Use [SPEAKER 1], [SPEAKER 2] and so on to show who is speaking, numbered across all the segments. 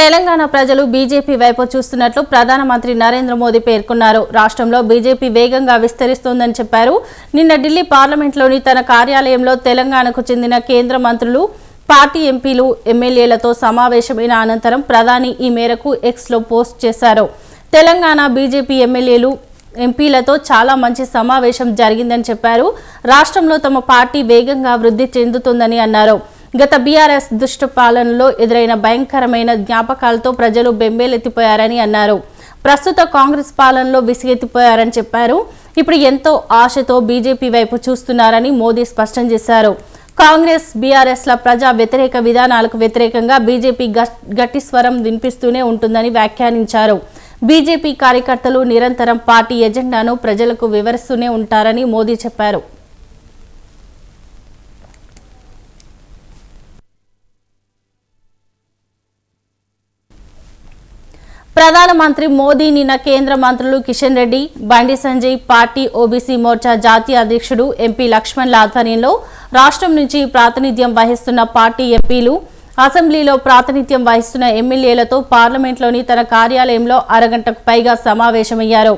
[SPEAKER 1] తెలంగాణ ప్రజలు బీజేపీ వైపు చూస్తున్నట్లు ప్రధానమంత్రి నరేంద్ర మోదీ పేర్కొన్నారు. రాష్ట్రంలో బీజేపీ వేగంగా విస్తరిస్తోందని చెప్పారు. నిన్న ఢిల్లీ పార్లమెంట్లోని తన కార్యాలయంలో తెలంగాణకు చెందిన కేంద్ర మంత్రులు పార్టీ ఎంపీలు ఎమ్మెల్యేలతో సమావేశమైన అనంతరం ప్రధాని ఈ మేరకు ఎక్స్లో పోస్ట్ చేశారు. తెలంగాణ బీజేపీ ఎమ్మెల్యేలు ఎంపీలతో చాలా మంచి సమావేశం జరిగిందని చెప్పారు. రాష్ట్రంలో తమ పార్టీ వేగంగా వృద్ధి చెందుతుందని అన్నారు. గత బీఆర్ఎస్ దుష్ట పాలనలో ఎదురైన భయంకరమైన జ్ఞాపకాలతో ప్రజలు బెంబేలెత్తిపోయారని అన్నారు. ప్రస్తుత కాంగ్రెస్ పాలనలో విసిగెత్తిపోయారని చెప్పారు. ఇప్పుడు ఎంతో ఆశతో బీజేపీ వైపు చూస్తున్నారని మోదీ స్పష్టం చేశారు. కాంగ్రెస్ బీఆర్ఎస్ల ప్రజా వ్యతిరేక విధానాలకు వ్యతిరేకంగా బీజేపీ గట్- గట్టి స్వరం వినిపిస్తూనే ఉంటుందని వ్యాఖ్యానించారు. బీజేపీ కార్యకర్తలు నిరంతరం పార్టీ ఎజెండాను ప్రజలకు వివరిస్తూనే ఉంటారని మోదీ చెప్పారు. ప్రధానమంత్రి మోదీ నిన్న కేంద్ర మంత్రులు కిషన్ రెడ్డి బండి సంజయ్ పార్టీ ఓబీసీ మోర్చా జాతీయ అధ్యక్షుడు ఎంపీ లక్ష్మణ్ల ఆధ్వర్యంలో రాష్ట్రం నుంచి ప్రాతినిధ్యం వహిస్తున్న పార్టీ ఎంపీలు అసెంబ్లీలో ప్రాతినిధ్యం వహిస్తున్న ఎమ్మెల్యేలతో పార్లమెంట్లోని తన కార్యాలయంలో అరగంటకు పైగా సమావేశమయ్యారు.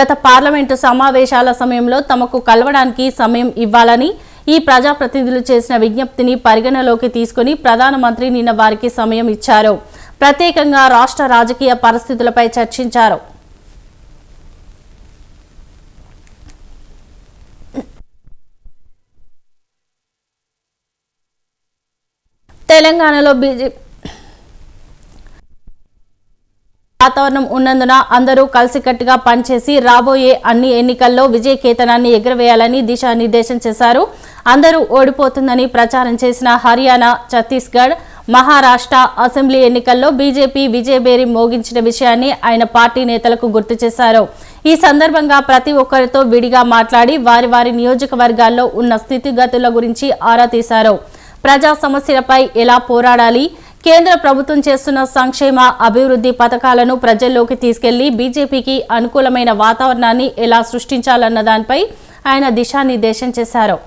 [SPEAKER 1] గత పార్లమెంటు సమావేశాల సమయంలో తమకు కలవడానికి సమయం ఇవ్వాలని ఈ ప్రజాప్రతినిధులు చేసిన విజ్ఞప్తిని పరిగణలోకి తీసుకుని ప్రధానమంత్రి నిన్న వారికి సమయం ఇచ్చారు. ప్రత్యేకంగా రాష్ట్ర రాజకీయ పరిస్థితులపై చర్చించారు. తెలంగాణలో బీజేపీ వాతావరణం ఉన్నందున అందరూ కలిసికట్టుగా పనిచేసి రాబోయే అన్ని ఎన్నికల్లో విజయ కేతనాన్ని ఎగురవేయాలని దిశానిర్దేశం చేశారు. అందరూ ఓడిపోతుందని ప్రచారం చేసిన హర్యానా ఛత్తీస్గఢ్ మహారాష్ట్ర అసెంబ్లీ ఎన్నికల్లో బీజేపీ విజయబేరి మోగించిన విషయాన్ని ఆయన పార్టీ నేతలకు గుర్తు చేశారు. ఈ సందర్భంగా ప్రతి ఒక్కరితో విడిగా మాట్లాడి వారి వారి నియోజకవర్గాల్లో ఉన్న స్థితిగతుల గురించి ఆరా తీశారు. ప్రజా సమస్యలపై ఎలా పోరాడాలి? కేంద్ర ప్రభుత్వం చేస్తున్న సంక్షేమ అభివృద్ధి పథకాలను ప్రజల్లోకి తీసుకెళ్ళి బీజేపీకి అనుకూలమైన వాతావరణాన్ని ఎలా సృష్టించాలన్న దానిపై ఆయన దిశానిర్దేశం చేశారు.